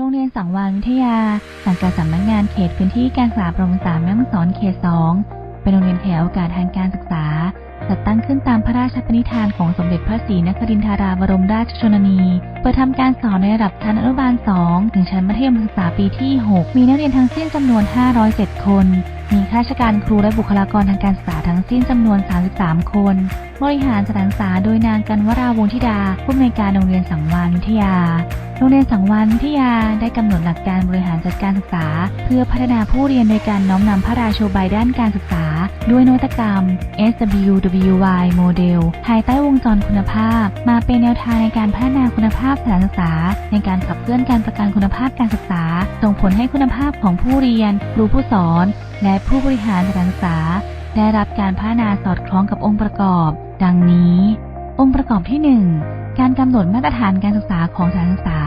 โรงเรียนสังวาลวิทยา สังกัดสำนักงานเขตพื้นที่การศึกษาประมศึกษาแม่ฮ่องสอนเขต2เป็นโรงเรียนขยายโอกาสทางการศึกษา จัดตั้งขึ้นตามพระราชปณิธานของสมเด็จพระศรีนครินทราบรมราชชนนี เปิดทำการสอนในระดับชั้นอนุบาล 2 ถึงชั้นมัธยมศึกษาปีที่ 6 มีนักเรียนทั้งสิ้นจำนวน 507 คน มีข้าราชการครูและบุคลากรทางการศึกษาทั้งสิ้นจำนวน 33 คน บริหารสถานศึกษาโดยนางกันวราวงศ์ธิดา ผู้อำนวยการโรงเรียนสังวาลวิทยาโรงเรียนสังวาลวิทยาได้กำหนดหลักการบริหารจัดการศึกษา เพื่อพัฒนาผู้เรียนโดยการน้อมนำพระราโชบายด้านการศึกษา ด้วยนวัตกรรม SWWY โมเดลภายใต้วงจรคุณภาพ มาเป็นแนวทางในการพัฒนาคุณภาพสถานศึกษา ในการขับเคลื่อนการประกันคุณภาพการศึกษา ส่งผลให้คุณภาพของผู้เรียน ครูผู้สอน และผู้บริหารสถานศึกษา ได้รับการพัฒนาสอดคล้องกับองค์ประกอบ ดังนี้ องค์ประกอบที่ 1 การกำหนดมาตรฐานการศึกษาของสถานศึกษา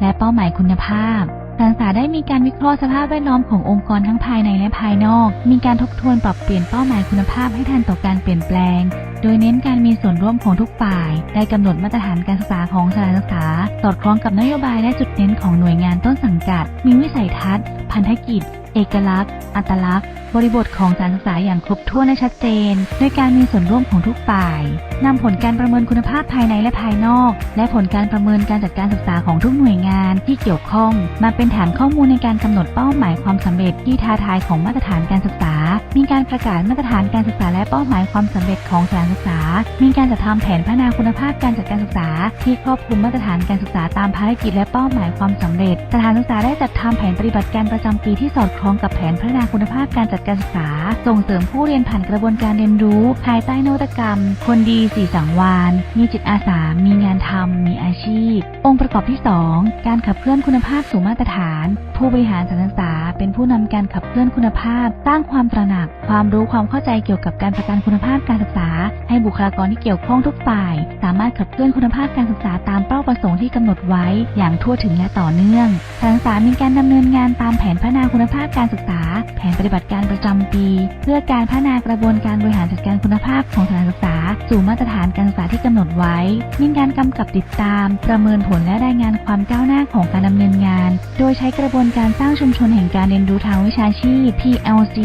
และเป้าหมายคุณภาพ การศึกษาได้มีการวิเคราะห์สภาพแวดล้อมขององค์กรทั้งภายในและภายนอก มีการทบทวนปรับเปลี่ยนเป้าหมายคุณภาพให้ทันต่อการเปลี่ยนแปลง โดยเน้นการมีส่วนร่วมของทุกฝ่าย ได้กำหนดมาตรฐานการศึกษาของสถานศึกษา สอดคล้องกับนโยบายและจุดเน้นของหน่วยงานต้นสังกัด มีวิสัยทัศน์ พันธกิจ เอกลักษณ์ อัตลักษณ์บริบทของสานศึกษาอย่างครบถ้วนและชัดเจน โดยการมีส่วนร่วมของทุกฝ่ายนำผลการประเมินคุณภาพภายในและภายนอก และผลการประเมินการจัดการศึกษาของทุกหน่วยงานที่เกี่ยวข้อง มาเป็นฐานข้อมูลในการกำหนดเป้าหมายความสำเร็จที่ท้าทายของมาตรฐานการศึกษา มีการประกาศมาตรฐานการศึกษาและเป้าหมายความสำเร็จของสถานศึกษา มีการจัดทำแผนพัฒนาคุณภาพการจัดการศึกษา ที่ครอบคลุมมาตรฐานการศึกษาตามภารกิจและเป้าหมายความสำเร็จ สถานศึกษาได้จัดทำแผนปฏิบัติการประจำปีที่สอดคล้องกับแผนพัฒนาคุณภาพการจัดการศึกษา ส่งเสริมผู้เรียนผ่านกระบวนการเรียนรู้ ภายใต้นวัตกรรม คนดีสีสังวานมีจิตอาสา มีงานทำมีอาชีพ องค์ประกอบที่ 2 การขับเคลื่อนคุณภาพสู่มาตรฐาน ผู้บริหารสถานศึกษา เป็นผู้นำการขับเคลื่อนคุณภาพ สร้างความตระหนัก ความรู้ความเข้าใจเกี่ยวกับการประกันคุณภาพการศึกษา ให้บุคลากรที่เกี่ยวข้องทุกฝ่าย สามารถขับเคลื่อนคุณภาพการศึกษาตามเป้าประสงค์ ที่กำหนดไว้อย่างทั่วถึงและต่อเนื่องสถานศึกษามีการดำเนินงานตามแผนพัฒนาคุณภาพการศึกษา แผนปฏิบัติการประจำปี เพื่อการพัฒนากระบวนการบริหารจัดการคุณภาพของสถานศึกษา สู่มาตรฐานการศึกษาที่กำหนดไว้ มีการกำกับติดตาม ประเมินผลและรายงานความก้าวหน้าของการดำเนินงาน โดยใช้กระบวนการสร้างชุมชนแห่งการเรียนรู้ทางวิชาชีพ PLC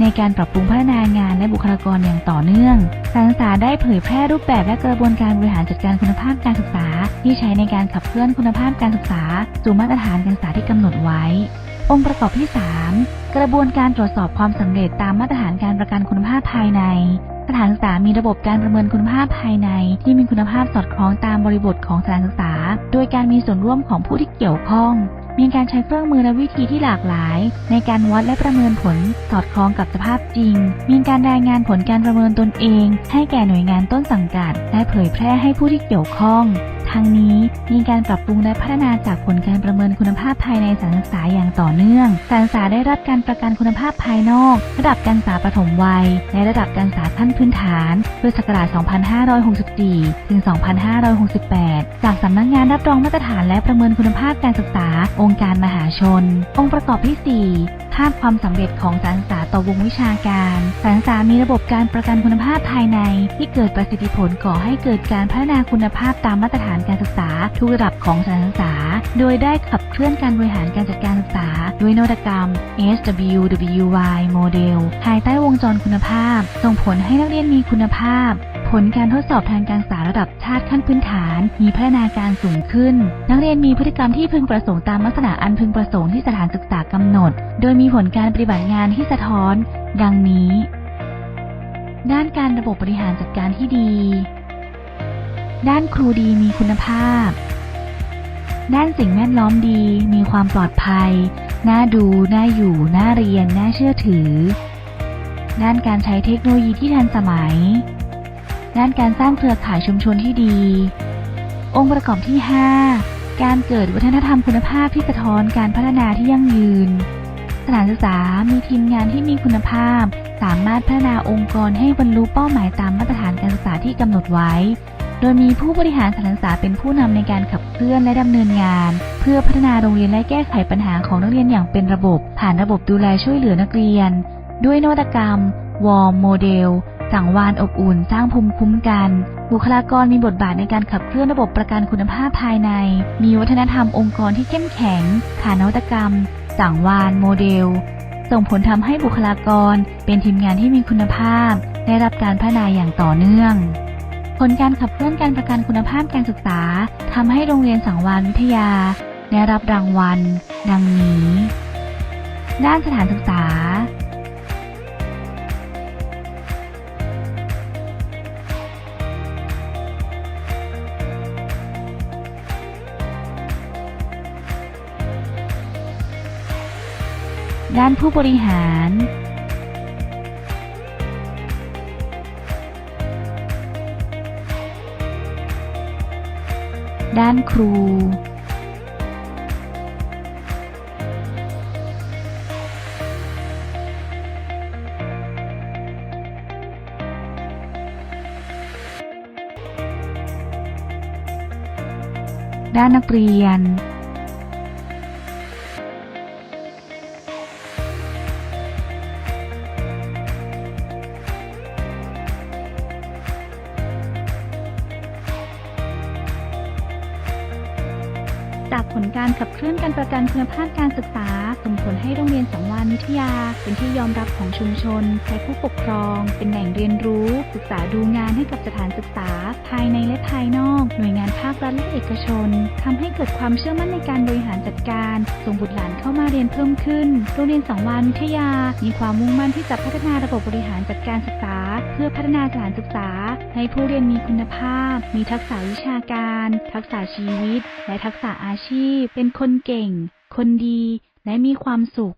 ในการปรับปรุงพัฒนางานและบุคลากรอย่างต่อเนื่องสถานศึกษาได้เผยแพร่รูปแบบและกระบวนการบริหารจัดการคุณภาพการศึกษา ที่ใช้ในการการขับเคลื่อนคุณภาพการศึกษาสู่มาตรฐานการศึกษาที่กำหนดไว้ องค์ประกอบที่ 3 กระบวนการตรวจสอบความสำเร็จตามมาตรฐานการประกันคุณภาพภายใน สถานศึกษามีระบบการประเมินคุณภาพภายใน ที่มีคุณภาพสอดคล้องตามบริบทของสถานศึกษา โดยการมีส่วนร่วมของผู้ที่เกี่ยวข้องมีการใช้เครื่องมือและวิธีที่หลากหลาย ในการวัดและประเมินผลสอดคล้องกับสภาพจริง มีการรายงานผลการประเมินตนเอง ให้แก่หน่วยงานต้นสังกัด และเผยแพร่ให้ผู้ที่เกี่ยวข้อง ทั้งนี้มีการปรับปรุงและพัฒนาจากผลการประเมินคุณภาพภายในสานศึกษาอย่างต่อเนื่อง สานศึกษาได้รับการประกันคุณภาพภายนอก ระดับการศึกษาปฐมวัย และระดับการศึกษาขั้นพื้นฐานพุทธศักราช 2564 ถึง 2568 จากสำนักงานรับรองมาตรฐานและประเมินคุณภาพการศึกษา องค์การมหาชน องค์ประกอบที่ 4ภาพความสำเร็จของสถานศึกษาต่อวงวิชาการสถานศึกษามีระบบการประกันคุณภาพภายใน ที่เกิดประสิทธิผลก่อให้เกิดการพัฒนาคุณภาพตามมาตรฐานการศึกษาทุกระดับของสถานศึกษา โดยได้ขับเคลื่อนการบริหารการจัดการศึกษา ด้วยนวัตกรรม SWWY โมเดลภายใต้วงจรคุณภาพ ส่งผลให้นักเรียนมีคุณภาพ ผลการทดสอบทางการศึกษาระดับชาติขั้นพื้นฐาน มีพัฒนาการสูงขึ้น นักเรียนมีพฤติกรรมที่พึงประสงค์ตามลักษณะอันพึงประสงค์ที่สถานศึกษากำหนด โดยมีผลการปฏิบัติงานที่สะท้อน ดังนี้ ด้านการระบบบริหารจัดการที่ดี ด้านครูดีมีคุณภาพ ด้านสิ่งแวดล้อมดี มีความปลอดภัย น่าดู น่าอยู่ น่าเรียน น่าเชื่อถือ ด้านการใช้เทคโนโลยีที่ทันสมัย ด้านการสร้างเครือข่ายชุมชนที่ดี องค์ประกอบที่ 5 การเกิดวัฒนธรรมคุณภาพที่สะท้อนการพัฒนาที่ยั่งยืน สถานศึกษามีทีมงานที่มีคุณภาพ สามารถพัฒนาองค์กรให้บรรลุเป้าหมายตามมาตรฐานการศึกษาที่กำหนดไว้ โดยมีผู้บริหารสถานศึกษาเป็นผู้นำในการขับเคลื่อนและดำเนินงาน เพื่อพัฒนาโรงเรียนและแก้ไขปัญหาของนักเรียนอย่างเป็นระบบ ผ่านระบบดูแลช่วยเหลือนักเรียน ด้วยนวัตกรรมวอร์มโมเดล สังวานอบอุ่น สร้างภูมิคุ้มกัน บุคลากรมีบทบาทในการขับเคลื่อนระบบประกันคุณภาพภายใน มีวัฒนธรรมองค์กรที่เข้มแข็งขานวัตกรรม สังวานโมเดล ส่งผลทำให้บุคลากรเป็นทีมงานที่มีคุณภาพ ได้รับการพัฒนาอย่างต่อเนื่อง ผลการขับเคลื่อนการประกันคุณภาพการศึกษาทำให้โรงเรียนสังวานวิทยา ได้รับรางวัล ดังนี้ ด้านสถานศึกษา ด้านผู้บริหาร ด้านครู ด้านนักเรียน จากผลการขับเคลื่อนการประกันคุณภาพการศึกษา ส่งผลให้โรงเรียนสังวานวิทยา เป็นที่ยอมรับของชุมชนและผู้ปกครอง เป็นแหล่งเรียนรู้ ศึกษาดูงานให้กับสถานศึกษา ภายในและภายนอก หน่วยงานภาครัฐและเอกชนทำให้เกิดความเชื่อมั่นในการบริหารจัดการ ส่งบุตรหลานเข้ามาเรียนเพิ่มขึ้น โรงเรียนสังวานวิทยา มีความมุ่งมั่นที่จะพัฒนาระบบบริหารจัดการศึกษา เพื่อพัฒนาสถานศึกษา ให้ผู้เรียนมีคุณภาพ มีทักษะวิชาการ ทักษะชีวิต และทักษะอาชีพ เป็นคนเก่ง คนดี และมีความสุข